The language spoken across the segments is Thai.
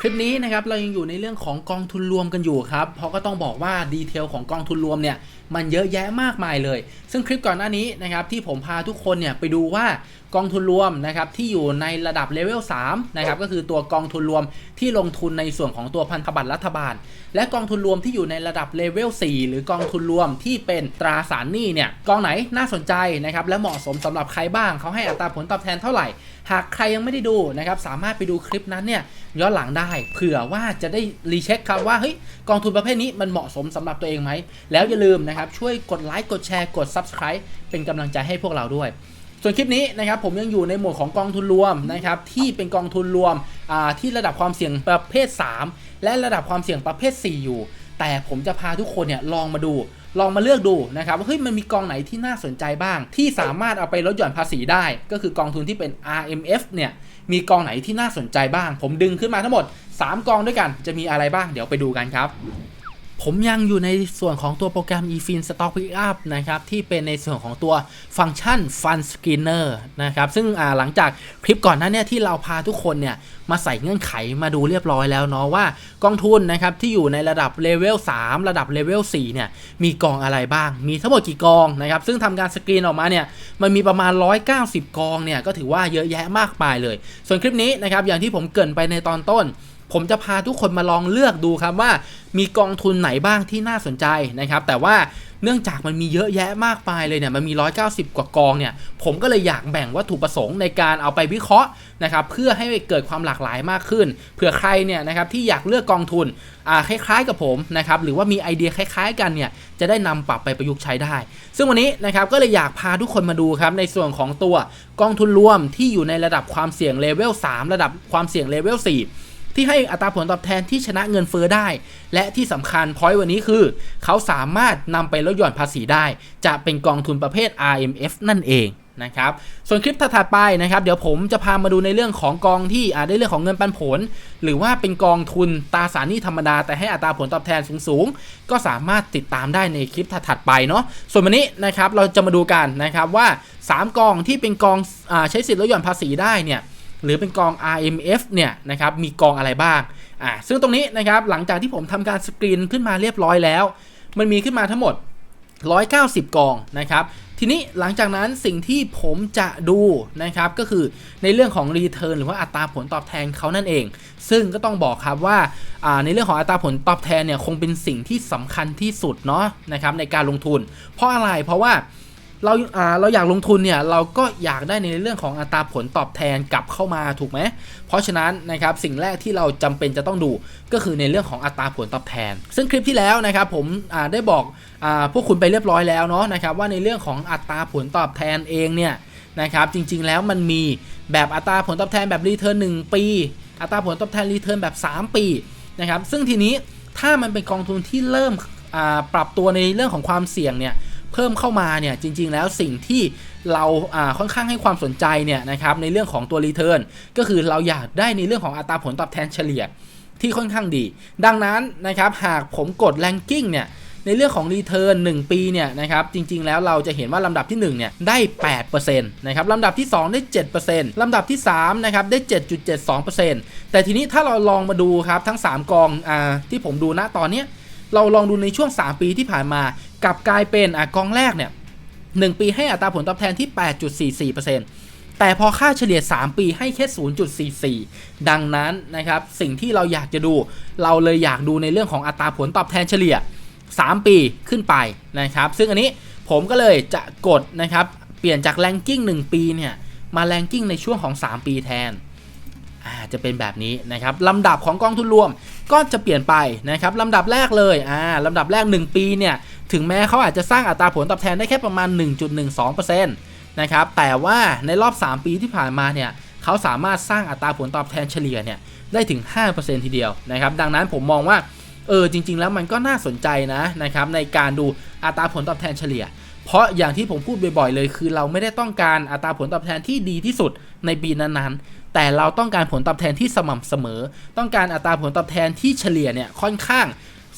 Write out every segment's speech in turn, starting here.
คลิปนี้นะครับเรายังอยู่ในเรื่องของกองทุนรวมกันอยู่ครับเพราะก็ต้องบอกว่าดีเทลของกองทุนรวมเนี่ยมันเยอะแยะมากมายเลย ซึ่งคลิปก่อนหน้านี้นะครับที่ผมพาทุกคนเนี่ยไปดูว่ากองทุนรวมนะครับที่อยู่ในระดับเลเวล3นะครับก็คือตัวกองทุนรวมที่ลงทุนในส่วนของตัวพันธบัตรรัฐบาล และกองทุนรวมที่อยู่ในระดับเลเวล4หรือกองทุนรวมที่เป็นตราสารหนี้เนี่ยกองไหนน่าสนใจนะครับและเหมาะสมสำหรับใครบ้างเขาให้อัตราผลตอบแทนเท่าไหร่ หากใครยังไม่ได้ดูนะครับสามารถไปดูคลิปนั้นเนี่ยย้อนหลังได้เผื่อว่าจะได้รีเช็คครับว่าเฮ้ยกองทุนประเภทนี้มันเหมาะสมสำหรับตัวเองไหมแล้วอย่าลืมนะครับช่วยกดไลค์กดแชร์กด Subscribe เป็นกำลังใจให้พวกเราด้วย ส่วนคลิปนี้นะครับผมยังอยู่ในหมวดของกองทุนรวมนะครับที่เป็นกองทุนรวมอ่าที่ระดับความเสี่ยงประเภท 3 และระดับความเสี่ยงประเภท 4 อยู่ แต่ผมจะพาทุกคนเนี่ยลองมาดู ลองมาเลือกดูนะครับว่าเฮ้ยมันมีกองไหนที่น่าสนใจบ้าง ที่สามารถเอาไปลดหย่อนภาษีได้ ก็คือกองทุนที่เป็น RMF เนี่ยมีกองไหนที่น่าสนใจบ้าง ผมดึงขึ้นมาทั้งหมด 3 กองด้วยกันจะมีอะไรบ้างเดี๋ยวไปดูกันครับ ผมยังอยู่ในส่วนของตัวโปรแกรม eFin Stock Pickup นะครับ ที่เป็นในส่วนของตัวฟังก์ชัน Fund Screener นะครับ ซึ่งหลังจากคลิปก่อนหน้าเนี้ที่เราพาทุกคนเนี่ยมาใส่เงื่อนไขมาดูเรียบร้อยแล้วเนาะว่ากองทุนนะครับที่อยู่ในระดับเลเวล3ระดับเลเวล4เนี่ยมีกองอะไรบ้าง มีทั้งหมดกี่กองนะครับ ซึ่งทำการสกรีนออกมาเนี่ยมันมีประมาณ 190 กองเนี่ยก็ถือว่าเยอะแยะมากมายเลย ส่วนคลิปนี้นะครับอย่างที่ผมเกรินไปในตอนต้น ผมจะพาทุกคนมาลองเลือกดูครับว่ามีกองทุนไหนบ้างที่น่าสนใจนะครับ แต่ว่าเนื่องจากมันมีเยอะแยะมากมายเลยเนี่ยมันมี 190 กว่ากองเนี่ย ผมก็เลยอยากแบ่งวัตถุประสงค์ในการเอาไปวิเคราะห์นะครับเพื่อให้เกิดความหลากหลายมากขึ้นเผื่อใครเนี่ยนะครับที่อยากเลือกกองทุนอ่าคล้ายๆกับผมนะครับหรือว่ามีไอเดียคล้าย ๆ กันเนี่ยจะได้นำปรับไปประยุกต์ใช้ได้ ซึ่งวันนี้นะครับก็เลยอยากพาทุกคนมาดูครับในส่วนของตัวกองทุนรวมที่อยู่ในระดับความเสี่ยงเลเวล3ระดับความเสี่ยงเลเวล4 ที่ให้อัตราผลตอบแทนที่ชนะเงินเฟอ้อได้ และที่สำคัญพอยต์วันนี้คือ เขาสามารถนำไปลดหย่อนภาษีได้ จะเป็นกองทุนประเภท RMF นั่นเองนะครับส่วนคลิปถัดไปนะครับ เดี๋ยวผมจะพามาดูในเรื่องของกองที่อาจได้เรื่องของเงินปันผล หรือว่าเป็นกองทุนตราสารหนี้ธรรมดา แต่ให้อัตราผลตอบแทนสูงๆ ก็สามารถติดตามได้ในคลิปถัดๆไปเนาะส่วนวันนี้นะครับเราจะมาดูกันนะครับว่า 3 กองที่เป็นกองอใช้สิทธิ์ลดหย่อนภาษีได้เนี่ย หรือเป็นกอง RMF เนี่ยนะครับมีกองอะไรบ้างอ่าซึ่งตรงนี้นะครับหลังจากที่ผมทำการสกรีนขึ้นมาเรียบร้อยแล้ว มันมีขึ้นมาทั้งหมด 190 กองนะครับทีนี้หลังจากนั้นสิ่งที่ผมจะดูนะครับก็คือในเรื่องของ Return หรือว่าอัตราผลตอบแทนเขานั่นเอง ซึ่งก็ต้องบอกครับว่าอ่าในเรื่องของอัตราผลตอบแทนเนี่ยคงเป็นสิ่งที่สำคัญที่สุดเนาะนะครับในการลงทุน เพราะอะไรเพราะว่า เราอ่าเราอยากลงทุนเนี่ยเราก็อยากได้ในเรื่องของอัตราผลตอบแทนกลับเข้ามาถูกไหมเพราะฉะนั้นนะครับสิ่งแรกที่เราจำเป็นจะต้องดูก็คือในเรื่องของอัตราผลตอบแทน ซึ่งคลิปที่แล้วนะครับผมอ่าได้บอกอาพวกคุณไปเรียบร้อยแล้วเนาะนะครับว่าในเรื่องของอัตราผลตอบแทนเองเนี่ยนะครับจริงๆแล้วมันมีแบบอัตราผลตอบแทนแบบรีเทิร์น1ปี อัตราผลตอบแทนรีเทิร์นแบบ 3 ปีนะครับซึ่งทีนี้ถ้ามันเป็นกองทุนที่เริ่มปรับตัวในเรื่องของความเสี่ยงเนี่ย เพิ่มเข้ามาเนี่ยจริง ๆ แล้วสิ่งที่เราอ่าค่อนข้างให้ความสนใจเนี่ยนะครับในเรื่องของตัวรีเทิร์นก็คือเราอยากได้ในเรื่องของอัตราผลตอบแทนเฉลี่ยที่ค่อนข้างดี ดังนั้นนะครับหากผมกดแรงกิ้งเนี่ยในเรื่องของรีเทิร์น1ปีเนี่ยนะครับจริงๆแล้วเราจะเห็นว่าลำดับที่1เนี่ยได้8%นะครับลำดับที่ 2 ได้ 7%ลำดับที่3นะครับได้ 7.72%แต่ทีนี้ถ้าเราลองมาดูครับทั้ง 3 กองอ่าที่ผมดูณตอนเนี้ยเราลองดูในช่วง 3 ปีที่ผ่านมา กลับกลายเป็นอะกองแรกเนี่ย1ปีให้อัตราผลตอบแทนที่ 8.44%แต่พอค่าเฉลี่ย 3 ปีให้แค่ 0.44 ดังนั้นนะครับสิ่งที่เราอยากจะดู เราเลยอยากดูในเรื่องของอัตราผลตอบแทนเฉลี่ย 3 ปีขึ้นไปนะครับซึ่งอันนี้ผมก็เลยจะกดนะครับเปลี่ยนจากแรงกิ้ง1ปีเนี่ยมาแรงกิ้งในช่วงของ 3 ปีแทน อ่าจะเป็นแบบนี้นะครับลำดับของกองทุนรวมก็จะเปลี่ยนไปนะครับลำดับแรกเลยอ่าลำดับแรก 1 ปีเนี่ยถึงแม้เขาอาจจะสร้างอัตราผลตอบแทนได้แค่ประมาณ 1.12%นะครับแต่ว่าในรอบ 3 ปีที่ผ่านมาเนี่ยเขาสามารถสร้างอัตราผลตอบแทนเฉลี่ยเนี่ยได้ถึง 5%ทีเดียวนะครับดังนั้นผมมองว่าเออจริง ๆ แล้วมันก็น่าสนใจนะนะครับในการดูอัตราผลตอบแทนเฉลี่ย เพราะอย่างที่ผมพูดบ่อยๆเลย คือเราไม่ได้ต้องการอัตราผลตอบแทนที่ดีที่สุดในปีนั้นๆ แต่เราต้องการผลตอบแทนที่สม่ำเสมอ ต้องการอัตราผลตอบแทนที่เฉลี่ยเนี่ยค่อนข้าง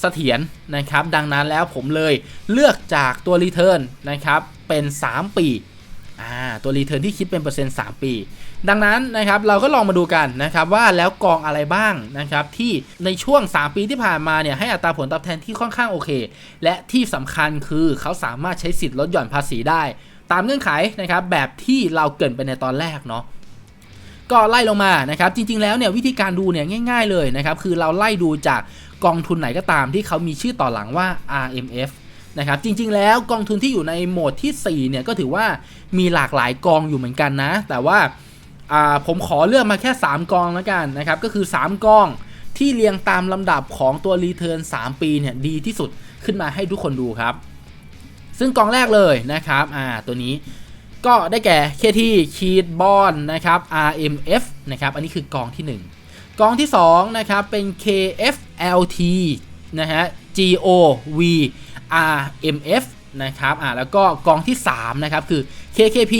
เสถียรนะครับ ดังนั้นแล้วผมเลยเลือกจากตัวรีเทิร์นนะครับเป็น 3 ปีอ่าตัวรีเทิร์นที่คิดเป็นเปอร์เซ็นต์ 3 ปี ดังนั้นนะครับเราก็ลองมาดูกันนะครับว่าแล้วกองอะไรบ้างนะครับที่ในช่วง 3 ปีที่ผ่านมาเนี่ยให้อัตราผลตอบแทนที่ค่อนข้างโอเค และที่สำคัญคือเขาสามารถใช้สิทธิ์ลดหย่อนภาษีได้ ตามเงื่อนไขนะครับแบบที่เราเกินไปในตอนแรกเนาะ ก็ไล่ลงมานะครับจริง ๆแล้วเนี่ยวิธีการดูเนี่ยง่าย ๆเลยนะครับคือเราไล่ดูจากกองทุนไหนก็ตามที่เขามีชื่อต่อหลังว่า RMF นะครับจริงๆแล้วกองทุนที่อยู่ในโหมดที่4เนี่ยก็ถือว่ามีหลากหลายกองอยู่เหมือนกันนะ แต่ว่าผมขอเลือกมาแค่ 3 กองแล้วกันนะครับก็คือ 3 กองที่เรียงตามลำดับของตัว Return 3ปีเนี่ยดีที่สุดขึ้นมาให้ทุกคนดูครับ ซึ่งกองแรกเลยนะครับอ่าตัวนี้ ก็ได้แก่ KT คีดบอนนะครับ RMF นะครับ อันนี้คือกองที่ 1 กองที่ 2 นะครับ เป็น KFLT นะฮะ GOV RMF นะครับ อ่า แล้วก็กองที่ 3 นะครับ คือ KKP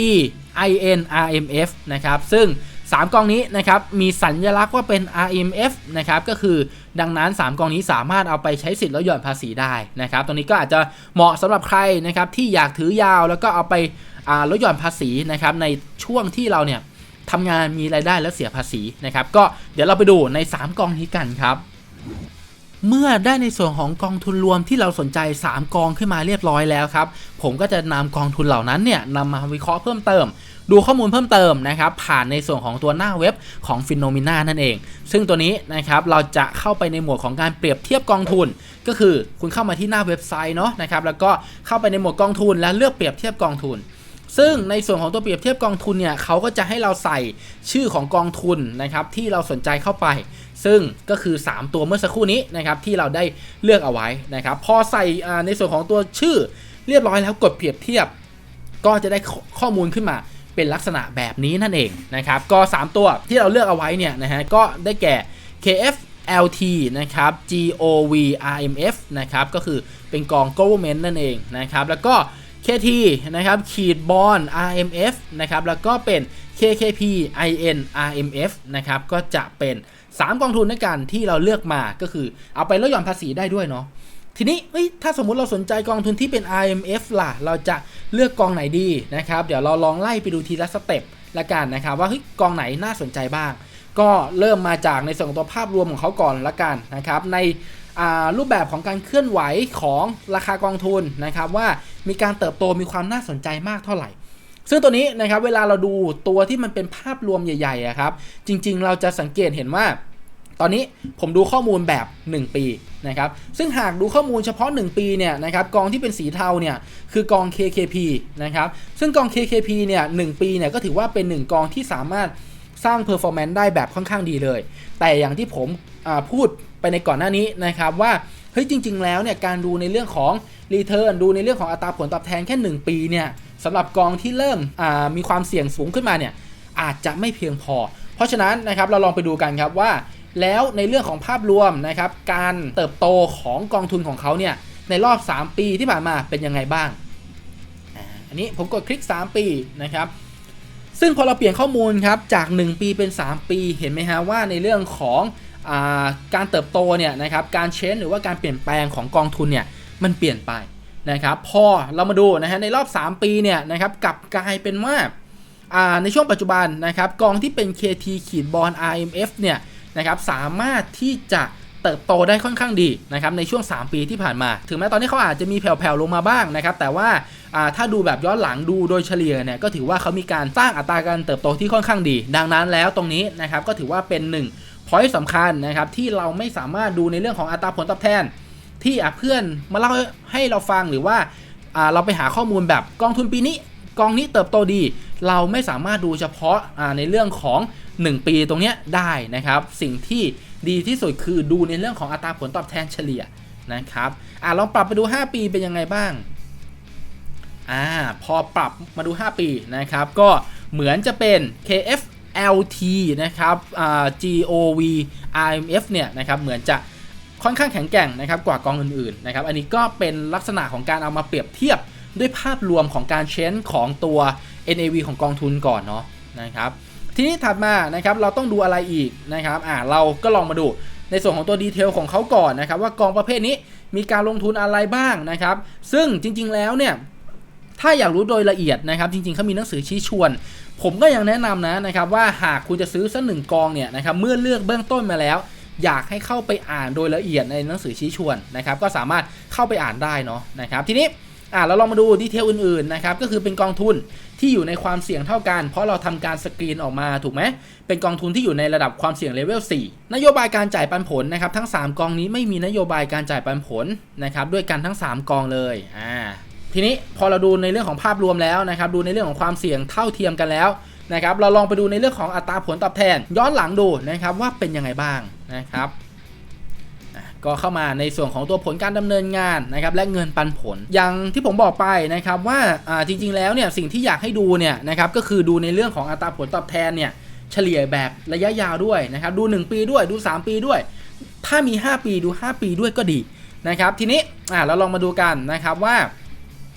INRMF นะครับ ซึ่ง 3 กองนี้นะครับมีสัญลักษณ์ว่าเป็น RMF นะครับก็คือดังนั้น 3 กองนี้สามารถเอาไปใช้สิทธิ์ลดหย่อนภาษีได้นะครับตรงนี้ก็อาจจะเหมาะสำหรับใครนะครับที่อยากถือยาวแล้วก็เอาไปลดหย่อนภาษีนะครับในช่วงที่เราเนี่ยทำงานมีรายได้และเสียภาษีนะครับก็เดี๋ยวเราไปดูใน 3 กองนี้กันครับเมื่อได้ในส่วนของกองทุนรวมที่เราสนใจ 3 กองขึ้นมาเรียบร้อยแล้วครับ ผมก็จะนำกองทุนเหล่านั้นเนี่ยนำมาวิเคราะห์เพิ่มเติม ดูข้อมูลเพิ่มเติมนะครับผ่านในส่วนของตัวหน้าเว็บของ f i n o m e n a นั่นเอง ซึ่งตัวนี้นะครับเราจะเข้าไปในหมวดของการเปรียบเทียบกองทุน ก็คือคุณเข้ามาที่หน้าเว็บไซต์เนาะนะครับแล้วก็เข้าไปในหมวดกองทุน แล้วเลือกเปรียบเทียบกองทุนซึ่งในส่วนของตัวเปรียบเทียบกองทุนเนี่ยเขาก็จะให้เราใส่ชื่อของกองทุนนะครับที่เราสนใจเข้าไป ซึ่งก็คือ 3 ตัวเมื่อสักครู่นี้นะครับที่เราได้เลือกเอาไว้นะครับพอใส่ในส่วนของตัวชื่อเรียบร้อยแล้วกดเปรียบเทียบ ก็จะได้ข้อมูลขึ้นมา เป็นลักษณะแบบนี้นั่นเองนะครับก็ 3 ตัวที่เราเลือกเอาไว้เนี่ยนะฮะก็ได้แก่ KF LT นะครับ GOV RMF นะครับก็คือเป็นกอง government นั่นเองนะครับแล้วก็ KT นะครับขีดบอล RMF นะครับแล้วก็เป็น KKP IN RMF นะครับก็จะเป็น 3 กองทุนด้วยกันที่เราเลือกมาก็คือเอาไปลดหย่อนภาษีได้ด้วยเนาะ ทีนี้ถ้าสมมุติเราสนใจกองทุนที่เป็น IMF ล่ะ เราจะเลือกกองไหนดีนะครับ เดี๋ยวเราลองไล่ไปดูทีละสเต็ปละกันนะครับ ว่าเฮ้ยกองไหนน่าสนใจบ้าง ก็เริ่มมาจากในส่วนของตัวภาพรวมของเขาก่อนละกันนะครับ ในรูปแบบของการเคลื่อนไหวของราคากองทุนนะครับ ว่ามีการเติบโตมีความน่าสนใจมากเท่าไหร่ ซึ่งตัวนี้นะครับเวลาเราดูตัวที่มันเป็นภาพรวมใหญ่ๆครับ จริง ๆ เราจะสังเกตเห็นว่า ตอนนี้ผมดูข้อมูลแบบ 1 ปีนะครับซึ่งหากดูข้อมูลเฉพาะ 1 ปีเนี่ยนะครับกองที่เป็นสีเทาเนี่ยคือกอง KKP นะครับซึ่งกอง KKP เนี่ย1ปีเนี่ยก็ถือว่าเป็น 1 กองที่สามารถสร้าง performance ได้แบบค่อนข้างดีเลย แต่อย่างที่ผมพูดไปในก่อนหน้านี้นะครับว่าเฮ้ยจริง ๆ แล้วเนี่ยการดูในเรื่องของ return ดูในเรื่องของอัตราผลตอบแทนแค่ 1 ปีเนี่ยสำหรับกองที่เริ่มมีความเสี่ยงสูงขึ้นมาเนี่ยอาจจะไม่เพียงพอ เพราะฉะนั้นนะครับเราลองไปดูกันครับว่า แล้วในเรื่องของภาพรวมนะครับการเติบโตของกองทุนของเขาเนี่ยในรอบ 3 ปีที่ผ่านมาเป็นยังไงบ้าง อันนี้ผมกดคลิก 3 ปีนะครับ ซึ่งพอเราเปลี่ยนข้อมูลครับจาก 1 ปีเป็น 3 ปีเห็นไหมฮะว่าในเรื่องของอการเติบโตเนี่ยนะครับการเชนหรือว่าการเปลี่ยนแปลงของกองทุนเนี่ยมันเปลี่ยนไปนะครับพอเรามาดูนะฮะในรอบ 3 ปีเนี่ยนะครับกลับกลายเป็นว่าในช่วงปัจจุบันนะครับกองที่เป็น KT ขีดบอล RMF เนี่ย นะครับสามารถที่จะเติบโตได้ค่อนข้างดีนะครับในช่วง 3 ปีที่ผ่านมา ถึงแม้ตอนนี้เขาอาจจะมีแผ่วๆลงมาบ้างนะครับแต่ว่าถ้าดูแบบย้อนหลังดูโดยเฉลี่ยเนี่ยก็ถือว่าเขามีการสร้างอัตราการเติบโตที่ค่อนข้างดี ดังนั้นแล้วตรงนี้นะครับก็ถือว่าเป็น1พอยต์สำคัญนะครับที่เราไม่สามารถดูในเรื่องของอัตราผลตอบแทน ที่เพื่อนมาเล่าให้เราฟังหรือว่าเราไปหาข้อมูลแบบกองทุนปีนี้กองนี้เติบโตดี เราไม่สามารถดูเฉพาะในเรื่องของ 1 ปีตรงนี้ได้นะครับ สิ่งที่ดีที่สุดคือดูในเรื่องของอัตราผลตอบแทนเฉลี่ยนะครับอ่าลองปรับไปดู 5 ปีเป็นยังไงบ้างอ่าพอปรับมาดู 5 ปีนะครับ ก็เหมือนจะเป็น KF LT นะครับ GOV RMF เนี่ยนะครับ เหมือนจะค่อนข้างแข็งแกร่งนะครับกว่ากองอื่นๆนะครับ อันนี้ก็เป็นลักษณะของการเอามาเปรียบเทียบด้วยภาพรวมของการเชนของตัว NAV ของกองทุนก่อนเนาะนะครับทีนี้ถัดมานะครับเราต้องดูอะไรอีกนะครับอ่าเราก็ลองมาดูในส่วนของตัวดีเทลของเขาก่อนนะครับ ว่ากองประเภทนี้มีการลงทุนอะไรบ้างนะครับ ซึ่งจริง ๆแล้วเนี่ยถ้าอยากรู้โดยละเอียดนะครับจริงๆเขามีหนังสือชี้ชวน ผมก็ยังแนะนำนะนะครับว่าหากคุณจะซื้อสักหนึ่งกองเนี่ยนะครับเมื่อเลือกเบื้องต้นมาแล้ว อยากให้เข้าไปอ่านโดยละเอียดในหนังสือชี้ชวนนะครับก็สามารถเข้าไปอ่านได้เนาะนะครับทีนี้อ่าเราลองมาดูดีเทลอื่นๆนะครับก็คือเป็นกองทุน ที่อยู่ในความเสี่ยงเท่ากัน เพราะเราทำการสกรีนออกมาถูกไหมเป็นกองทุนที่อยู่ในระดับความเสี่ยงเลเวล4นโยบายการจ่ายปันผลนะครับทั้ง 3 กองนี้ไม่มีนโยบายการจ่ายปันผลนะครับด้วยกันทั้ง 3 กองเลยอ่าทีนี้พอเราดูในเรื่องของภาพรวมแล้วนะครับดูในเรื่องของความเสี่ยงเท่าเทียมกันแล้วนะครับเราลองไปดูในเรื่องของอัตราผลตอบแทน ย้อนหลังดูนะครับว่าเป็นยังไงบ้างนะครับ ก็เข้ามาในส่วนของตัวผลการดำเนินงานนะครับและเงินปันผล อย่างที่ผมบอกไปนะครับว่าจริงๆแล้วเนี่ยสิ่งที่อยากให้ดูเนี่ยนะครับก็คือดูในเรื่องของอัตราผลตอบแทนเนี่ยเฉลี่ยแบบระยะยาวด้วยนะครับดู 1 ปีด้วยดู 3 ปีด้วย ถ้ามี 5 ปีดู 5 ปีด้วยก็ดีนะครับทีนี้เราลองมาดูกันนะครับว่า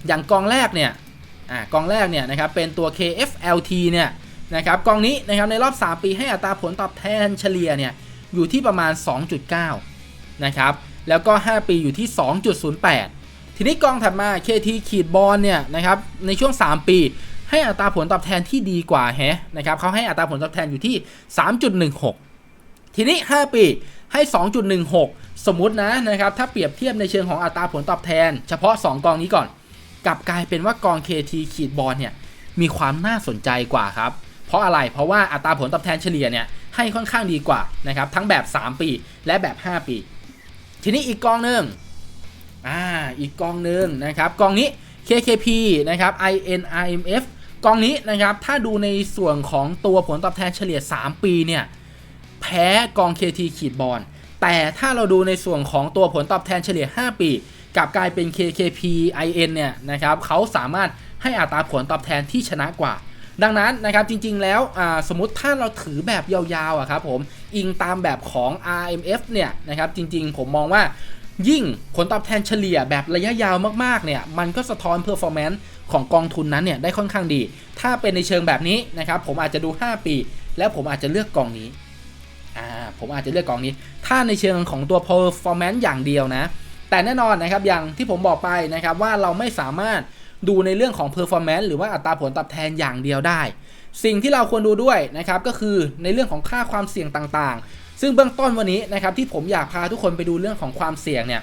อย่างกองแรกเนี่ยอกองแรกเนี่ยนะครับเป็นตัว KFLT เนี่ยนะครับกองนี้นะครับในรอบ 3 ปีให้อัตราผลตอบแทนเฉลี่ยเนี่ยอยู่ที่ประมาณ 2.9 นะครับแล้วก็ 5 ปีอยู่ที่ 2.08 ทีนี้กองถัดมา KT ขีดบอลเนี่ยนะครับในช่วง 3 ปีให้อัตราผลตอบแทนที่ดีกว่าแฮะนะครับเขาให้อัตราผลตอบแทนอยู่ที่ 3.16 ทีนี้ 5 ปีให้ 2.16 สมมุตินะนะครับถ้าเปรียบเทียบในเชิงของอัตราผลตอบแทน เฉพาะ 2 กองนี้ก่อน กลับกลายเป็นว่ากอง KT ขีดบอลเนี่ยมีความน่าสนใจกว่าครับ เพราะอะไร เพราะว่าอัตราผลตอบแทนเฉลี่ยเนี่ยให้ค่อนข้างดีกว่านะครับทั้งแบบ 3 ปี และแบบ 5 ปี ทีนี้อีกกองหนึ่งอ่าอีกกองหนึ่งนะครับกองนี้ KKP นะครับ INRMF กองนี้นะครับถ้าดูในส่วนของตัวผลตอบแทนเฉลี่ย 3 ปีเนี่ยแพ้กอง KT ขีดบอลแต่ถ้าเราดูในส่วนของตัวผลตอบแทนเฉลี่ย 5 ปีกลับกลายเป็น KKP IN เนี่ยนะครับเขาสามารถให้อัตราผลตอบแทนที่ชนะกว่า ดังนั้นนะครับจริงๆแล้วสมมติถ้าเราถือแบบยาวๆอะครับผมอิงตามแบบของ RMF เนี่ยนะครับจริงๆผมมองว่ายิ่งผลตอบแทนเฉลี่ยแบบระยะยาวมากๆเนี่ยมันก็สะท้อน performance ของกองทุนนั้นเนี่ยได้ค่อนข้างดี ถ้าเป็นในเชิงแบบนี้นะครับผมอาจจะดู 5 ปี แล้วผมอาจจะเลือกกองนี้อ่าผมอาจจะเลือกกองนี้ ถ้าในเชิงของตัว performance อย่างเดียวนะ แต่แน่นอนนะครับอย่างที่ผมบอกไปนะครับว่าเราไม่สามารถ ดูในเรื่องของ performance หรือว่าอัตราผลตอบแทนอย่างเดียวได้ สิ่งที่เราควรดูด้วยนะครับก็คือในเรื่องของค่าความเสี่ยงต่างๆ ซึ่งเบื้องต้นวันนี้นะครับที่ผมอยากพาทุกคนไปดูเรื่องของความเสี่ยงเนี่ย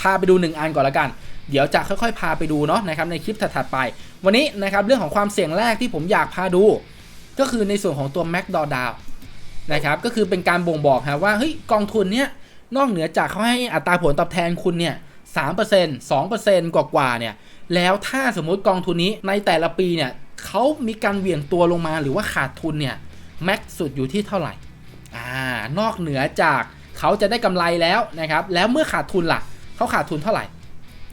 พาไปดู 1 อันก่อนละกัน เดี๋ยวจะค่อยๆ พาไปดูเนาะนะครับในคลิปถัดๆไป วันนี้นะครับเรื่องของความเสี่ยงแรกที่ผมอยากพาดู ก็คือในส่วนของตัว m a c d o w d a w นะครับก็คือเป็นการบ่งบอกฮะว่าเฮ้ยกองทุนเนี้ยนอกเหนือจากเขาให้อัตราผลตอบแทนคุณเนี่ยสามเปอร์เซ็นต์สองเปอร์เซ็นต์กว่าๆเนี่ย แล้วถ้าสมมุติกองทุนนี้ในแต่ละปีเนี่ยเขามีการเหวี่ยงตัวลงมาหรือว่าขาดทุนเนี่ยแม็กสุดอยู่ที่เท่าไหร่อ่านอกเหนือจากเขาจะได้กำไรแล้วนะครับ แล้วเมื่อขาดทุนล่ะเขาขาดทุนเท่าไหร่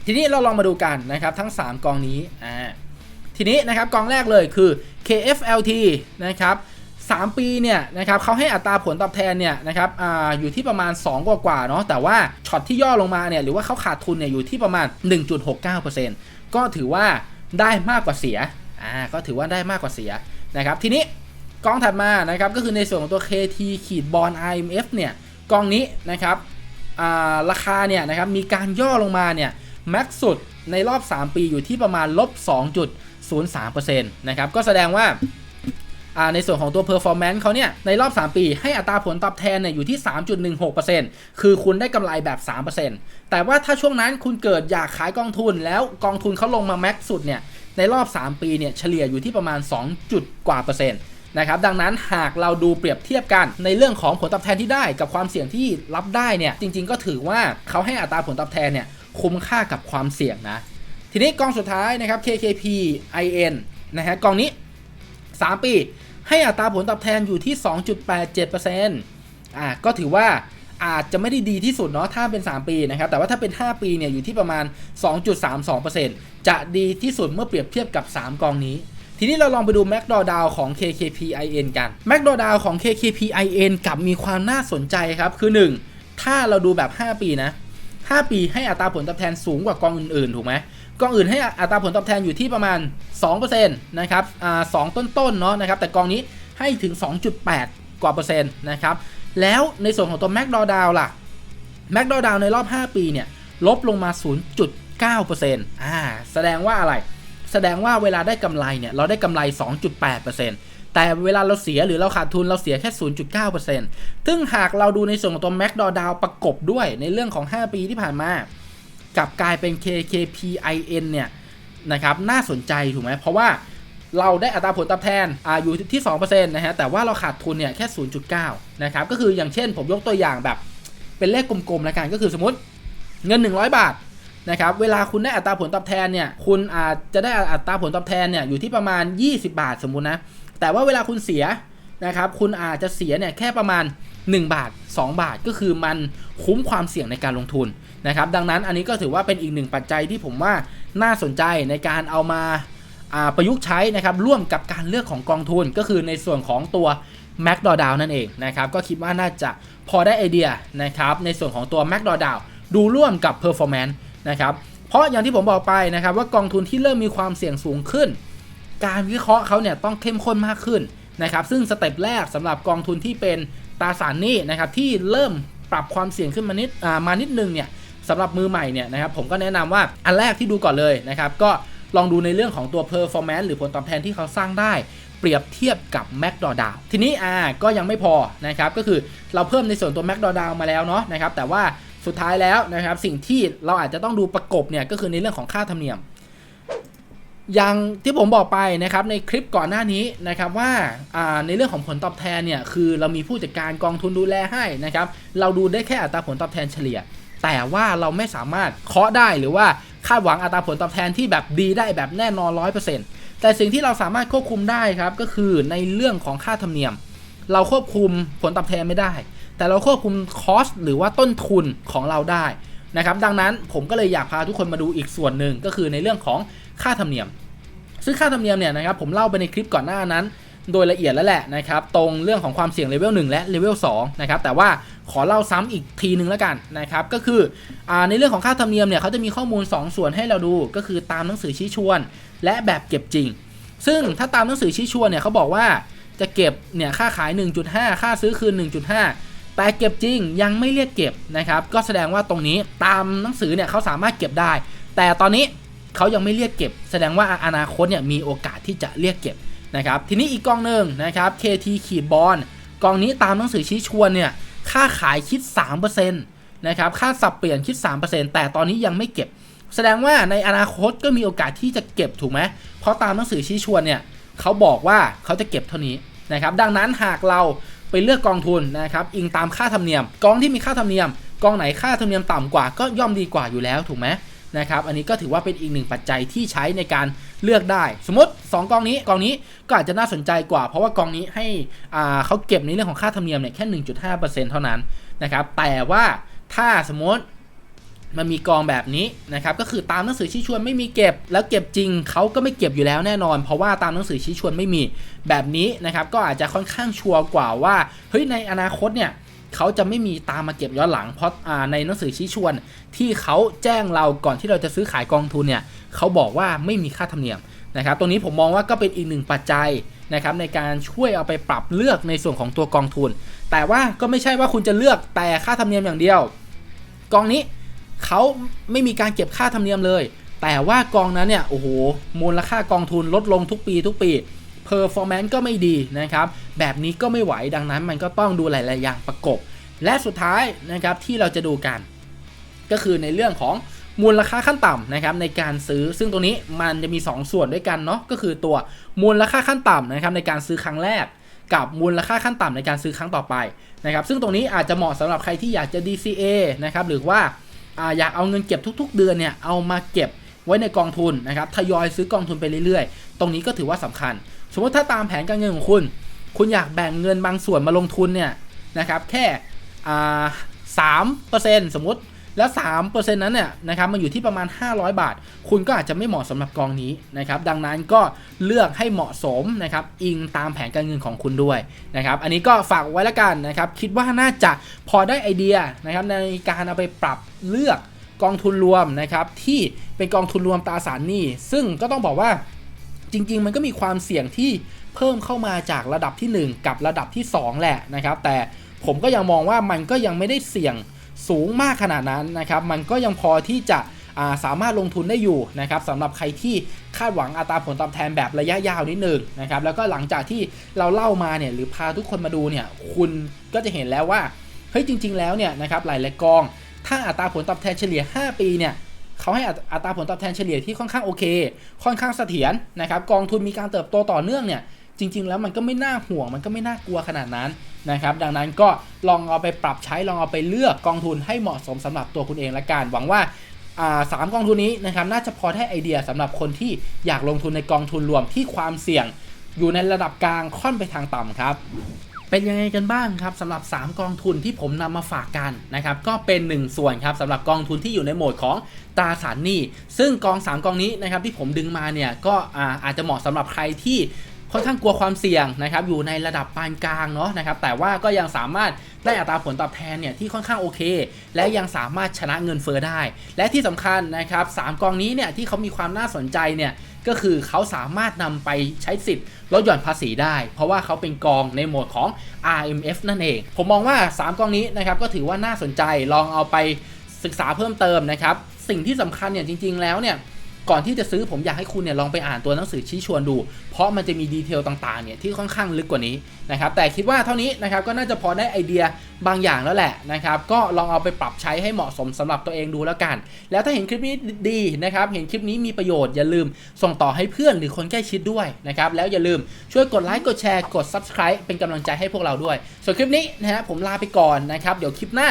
ทีนี้เราลองมาดูกันนะครับทั้ง 3 กองนี้อ่าทีนี้นะครับกองแรกเลยคือ KFLT นะครับ3 ปีเนี่ยนะครับเขาให้อัตราผลตอบแทนเนี่ยนะครับอ่าอยู่ที่ประมาณ 2 กว่ากว่าเนาะแต่ว่าช็อตที่ย่อลงมาเนี่ยหรือว่าเขาขาดทุนเนี่ยอยู่ที่ประมาณ 1.69% ก็ถือว่าได้มากกว่าเสียอ่าก็ถือว่าได้มากกว่าเสียนะครับทีนี้กองถัดมานะครับก็คือในส่วนของตัว KT ขีดบอล IMF เนี่ยกองนี้นะครับอ่าราคาเนี่ยนะครับมีการย่อลงมาเนี่ยแม็กสุดในรอบ 3 ปีอยู่ที่ประมาณลบ2.03%นะครับก็แสดงว่า ในส่วนของตัว performance เขาเนี่ยในรอบ 3 ปี ให้อัตราผลตอบแทนเนี่ยอยู่ที่ 3.16%คือคุณได้กำไรแบบ 3%แต่ว่าถ้าช่วงนั้นคุณเกิดอยากขายกองทุน แล้วกองทุนเขาลงมาแม็กสุดเนี่ยในรอบ 3 ปีเนี่ยเฉลี่ยอยู่ที่ประมาณ 2 จุดกว่าเปอร์เซ็นต์นะครับดังนั้นหากเราดูเปรียบเทียบกันในเรื่องของผลตอบแทนที่ได้กับความเสี่ยงที่รับได้เนี่ยจริง ๆ ก็ถือว่าเขาให้อัตราผลตอบแทนเนี่ยคุ้มค่ากับความเสี่ยงนะทีนี้กองสุดท้ายนะครับ KKP IN นะฮะกองนี้ 3 ปี ให้อัตราผลตอบแทนอยู่ที่ 2.87%อ่าก็ถือว่าอาจจะไม่ได้ดีที่สุดเนาะถ้าเป็น 3 ปีนะครับ แต่ว่าถ้าเป็น 5 ปีเนี่ยอยู่ที่ประมาณ 2.32%จะดีที่สุดเมื่อเปรียบเทียบกับ 3 กองนี้ ทีนี้เราลองไปดู m a c d o w d o w ของ KKPIN กัน m a c d o w d o w ของ KKPIN กับมีความน่าสนใจครับ คือ 1 ถ้าเราดูแบบ 5 ปีนะ 5 ปีให้อัตราผลตอบแทนสูงกว่ากองอื่นๆ ถูกไหม กองอื่นให้อัตราผลตอบแทนอยู่ที่ประมาณ 2%นะครับอ่าสองต้นๆเนาะนะครับแต่กองนี้ให้ถึง 2.8 กว่าเปอร์เซ็นต์นะครับแล้วในส่วนของตัว m a c d o w d o w ล่ะ m a c d o w d o w ในรอบ 5 ปีเนี่ยลบลงมา 0.9%อ่าแสดงว่าอะไร แสดงว่าเวลาได้กำไรเนี่ยเราได้กำไร 2.8%แต่เวลาเราเสียหรือเราขาดทุนเราเสียแค่ 0.9%ซึ่งหากเราดูในส่วนของตัว m a c d o d a w ประกบด้วยในเรื่องของ 5 ปีที่ผ่านมา กลับกลายเป็น KKPIN เนี่ยนะครับน่าสนใจถูกไหมเพราะว่าเราได้อัตราผลตอบแทนออยู่ที่2%นะฮะแต่ว่าเราขาดทุนเนี่ยแค่ 0.9นะครับก็คืออย่างเช่นผมยกตัวอย่างแบบเป็นเลขกลมๆแล้วกันก็คือสมมติเงิน 100 บาทนะครับเวลาคุณได้อัตราผลตอบแทนเนี่ยคุณอาจจะได้อัตราผลตอบแทนเนี่ยอยู่ที่ประมาณ 20 บาทสมมุตินะแต่ว่าเวลาคุณเสียนะครับคุณอาจจะเสียเนี่ยแค่ประมาณ 1 บาท 2 บาทก็คือมันคุ้มความเสี่ยงในการลงทุน นะครับดังนั้นอันนี้ก็ถือว่าเป็นอีกหนึ่งปัจจัยที่ผมว่าน่าสนใจในการเอามาประยุกต์ใช้นะครับร่วมกับการเลือกของกองทุนก็คือในส่วนของตัว m a c d o w นั่นเองนะครับก็คิดว่าน่าจะพอได้ไอเดียนะครับในส่วนของตัว m a c d o w ดูร่วมกับ Performance นะครับเพราะอย่างที่ผมบอกไปนะครับว่ากองทุนที่เริ่มมีความเสี่ยงสูงขึ้น การวิเคราะห์เขาเนี่ยต้องเข้มข้นมากขึ้นนะครับซึ่งสเต็ปแรกสำหรับกองทุนที่เป็นตราสารหนี้นะครับที่เริ่มปรับความเสี่ยงขึ้นมานิดมานิดนึงเนี่ย สำหรับมือใหม่เนี่ยนะครับผมก็แนะนำว่าอันแรกที่ดูก่อนเลยนะครับก็ลองดูในเรื่องของตัว performance หรือผลตอบแทนที่เขาสร้างได้เปรียบเทียบกับ m a c d o d a w ทีนี้อ่าก็ยังไม่พอนะครับก็คือเราเพิ่มในส่วนตัว m a c d o d a w มาแล้วเนาะนะครับแต่ว่าสุดท้ายแล้วนะครับสิ่งที่เราอาจจะต้องดูประกบเนี่ยก็คือในเรื่องของค่าธรรมเนียม อย่างที่ผมบอกไปนะครับในคลิปก่อนหน้านี้นะครับว่าในเรื่องของผลตอบแทนเนี่ยคือเรามีผู้จัดการกองทุนดูแลให้นะครับเราดูได้แค่อัตราผลตอบแทนเฉลี่ย แต่ว่าเราไม่สามารถเคาะได้หรือว่าคาดหวังอัตราผลตอบแทนที่แบบดีได้แบบแน่นอน 100%แต่สิ่งที่เราสามารถควบคุมได้ครับก็คือในเรื่องของค่าธรรมเนียม เราควบคุมผลตอบแทนไม่ได้ แต่เราควบคุมคอสหรือว่าต้นทุนของเราได้นะครับดังนั้นผมก็เลยอยากพาทุกคนมาดูอีกส่วนหนึ่งก็คือในเรื่องของค่าธรรมเนียม ซึ่งค่าธรรมเนียมเนี่ยนะครับผมเล่าไปในคลิปก่อนหน้านั้น โดยละเอียดแล้วแหละนะครับตรงเรื่องของความเสี่ยงเลเวล1และเลเวล2นะครับแต่ว่าขอเล่าซ้ำอีกทีนึงแล้วกันนะครับก็คืออในเรื่องของค่าธรรมเนียมเนี่ยเขาจะมีข้อมูล 2 ส่วนให้เราดู ก็คือตามหนังสือชี้ชวน และแบบเก็บจริง ซึ่งถ้าตามหนังสือชี้ชวนเนี่ยเขาบอกว่าจะเก็บเนี่ยค่าขาย 1.5 ค่าซื้อคืน 1.5 แต่เก็บจริงยังไม่เรียกเก็บนะครับก็แสดงว่าตรงนี้ตามหนังสือเนี่ยเขาสามารถเก็บได้ แต่ตอนนี้เขายังไม่เรียกเก็บ แสดงว่าอนาคตเนี่ยมีโอกาสที่จะเรียกเก็บ นะครับทีนี้อีกกองหนึ่งนะครับ KT ขีดบอลกองนี้ตามหนังสือชี้ชวนเนี่ยค่าขายคิด 3%นะครับค่าสับเปลี่ยนคิด 3%แต่ตอนนี้ยังไม่เก็บ แสดงว่าในอนาคตก็มีโอกาสที่จะเก็บถูกไหมเพราะตามหนังสือชี้ชวนเนี่ยเขาบอกว่าเขาจะเก็บเท่านี้นะครับดังนั้นหากเราไปเลือกกองทุนนะครับอิงตามค่าธรรมเนียม กองที่มีค่าธรรมเนียม กองไหนค่าธรรมเนียมต่ำกว่าก็ย่อมดีกว่าอยู่แล้วถูกไหมนะครับอันนี้ก็ถือว่าเป็นอีกหนึ่งปัจจัยที่ใช้ในการ เลือกได้ สมมติ 2 กองนี้กองนี้ก็อาจจะน่าสนใจกว่า เพราะว่ากองนี้ให้อ่าเขาเก็บในเรื่องของค่าธรรมเนียมเนี่ยแค่ 1.5%เท่านั้นนะครับแต่ว่าถ้าสมมติมันมีกองแบบนี้นะครับก็คือตามหนังสือชี้ชวนไม่มีเก็บ แล้วเก็บจริงเขาก็ไม่เก็บอยู่แล้วแน่นอน เพราะว่าตามหนังสือชี้ชวนไม่มีแบบนี้นะครับก็อาจจะค่อนข้างชัวร์กว่าว่าเฮ้ยในอนาคตเนี่ย เขาจะไม่มีตามมาเก็บย้อนหลังเพราะในหนังสือชี้ชวน ที่เขาแจ้งเราก่อนที่เราจะซื้อขายกองทุนเนี่ยเขาบอกว่าไม่มีค่าธรรมเนียมนะครับตรงนี้ผมมองว่าก็เป็นอีกหนึ่งปัจจัยนะครับในการช่วยเอาไปปรับเลือกในส่วนของตัวกองทุน แต่ว่าก็ไม่ใช่ว่าคุณจะเลือกแต่ค่าธรรมเนียมอย่างเดียว กองนี้เขาไม่มีการเก็บค่าธรรมเนียมเลย แต่ว่ากองนั้นเนี่ยโอ้โหมูลค่ากองทุนลดลงทุกปีทุกปี เพอร์ฟอร์แมนซ์ก็ไม่ดีนะครับ แบบนี้ก็ไม่ไหวดังนั้นมันก็ต้องดูหลาย ๆ อย่างประกบ และสุดท้ายนะครับที่เราจะดูกัน ก็คือในเรื่องของมูลค่าขั้นต่ำนะครับในการซื้อซึ่งตรงนี้มันจะมี 2 ส่วนด้วยกันเนาะก็คือตัวมูลค่าขั้นต่ำนะครับในการซื้อครั้งแรก กับมูลค่าขั้นต่ำในการซื้อครั้งต่อไปนะครับซึ่งตรงนี้อาจจะเหมาะสำหรับใครที่อยากจะ DCA นะครับหรือว่าอาอยากเอาเงินเก็บทุก ๆ เดือนเนี่ยเอามาเก็บไว้ในกองทุนนะครับทยอยซื้อกองทุนไปเรื่อยๆ ตรงนี้ก็ถือว่าสำคัญ สมมติถ้าตามแผนการเงินของคุณ คุณอยากแบ่งเงินบางส่วนมาลงทุนเนี่ยนะครับแค่สามเปอร์เซ็นต์สมมติแล้ว3%นั้นเนี่ยนะครับมันอยู่ที่ประมาณ 500 บาท คุณก็อาจจะไม่เหมาะสำหรับกองนี้นะครับดังนั้นก็เลือกให้เหมาะสมนะครับอิงตามแผนการเงินของคุณด้วยนะครับอันนี้ก็ฝากไว้แล้วกันนะครับคิดว่าน่าจะพอได้ไอเดียนะครับในการเอาไปปรับเลือกกองทุนรวมนะครับที่เป็นกองทุนรวมตราสารหนี้ซึ่งก็ต้องบอกว่า จริง ๆ มันก็มีความเสี่ยงที่เพิ่มเข้ามาจากระดับที่ 1 กับระดับที่ 2 แหละนะครับ แต่ผมก็ยังมองว่ามันก็ยังไม่ได้เสี่ยงสูงมากขนาดนั้นนะครับ มันก็ยังพอที่จะาสามารถลงทุนได้อยู่นะครับสำหรับใครที่คาดหวังอัตราผลตอบแทนแบบระยะยาวนิดหนึ่งนะครับ แล้วก็หลังจากที่เราเล่ามาเนี่ยหรือพาทุกคนมาดูเนี่ยคุณก็จะเห็นแล้วว่าเฮ้ยจริง ๆ แล้วเนี่ยนะครับหลายๆกอง ถ้าอัตราผลตอบแทนเฉลี่ย 5 ปีเนี่ย เขาให้อัตราผลตอบแทนเฉลี่ยที่ค่อนข้างโอเค ค่อนข้างเสถียรนะครับ กองทุนมีการเติบโตต่อเนื่องเนี่ย จริง ๆ แล้วมันก็ไม่น่าห่วง มันก็ไม่น่ากลัวขนาดนั้นนะครับ ดังนั้นก็ลองเอาไปปรับใช้ ลองเอาไปเลือกกองทุนให้เหมาะสมสำหรับตัวคุณเองละกัน หวังว่าสามกองทุนนี้นะครับน่าจะพอได้ไอเดียสำหรับคนที่อยากลงทุนในกองทุนรวมที่ความเสี่ยง อยู่ในระดับกลางค่อนไปทางต่ำครับ เป็นยังไงกันบ้างครับสำหรับ 3 กองทุนที่ผมนำมาฝากกันนะครับก็เป็น 1 ส่วนครับสำหรับกองทุนที่อยู่ในโหมดของตราสารหนี้ ซึ่งกอง 3 กองนี้นะครับที่ผมดึงมาเนี่ยก็อาอาจจะเหมาะสำหรับใครที่ค่อนข้างกลัวความเสี่ยงนะครับอยู่ในระดับปานกลางเนาะนะครับแต่ว่าก็ยังสามารถได้อัตราผลตอบแทนเนี่ยที่ค่อนข้างโอเค และยังสามารถชนะเงินเฟอ้อได้ และที่สำคัญนะครับสามกองนี้เนี่ยที่เขามีความน่าสนใจเนี่ย ก็คือเขาสามารถนำไปใช้สิทธิ์ลดหย่อนภาษีได้ เพราะว่าเขาเป็นกองในโหมดของ RMF นั่นเอง ผมมองว่า 3 กองนี้นะครับก็ถือว่าน่าสนใจลองเอาไปศึกษาเพิ่มเติมนะครับ สิ่งที่สำคัญเนี่ยจริง ๆ แล้วเนี่ย ก่อนที่จะซื้อผมอยากให้คุณเนี่ยลองไปอ่านตัวหนังสือชี้ชวนดู เพราะมันจะมีดีเทลต่างๆเนี่ยที่ค่อนข้างลึกกว่านี้นะครับแต่คิดว่าเท่านี้นะครับก็น่าจะพอได้ไอเดียบางอย่างแล้วแหละนะครับก็ลองเอาไปปรับใช้ให้เหมาะสมสำหรับตัวเองดูแล้วกัน แล้วถ้าเห็นคลิปนี้ดีนะครับเห็นคลิปนี้มีประโยชน์อย่าลืม ส่งต่อให้เพื่อนหรือคนใกล้ชิดด้วยนะครับแล้วอย่าลืมช่วยกดไลค์กดแชร์กด subscribe เป็นกำลังใจให้พวกเราด้วย ส่วนคลิปนี้นะฮะผมลาไปก่อนนะครับเดี๋ยวคลิปหน้า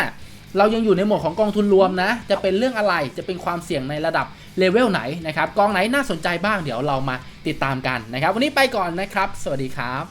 เรายังอยู่ในหมวดของกองทุนรวมนะ จะเป็นเรื่องอะไร จะเป็นความเสี่ยงในระดับ เลเวลไหนนะครับกองไหนน่าสนใจบ้างเดี๋ยวเรามาติดตามกันนะครับ วันนี้ไปก่อนนะครับ สวัสดีครับ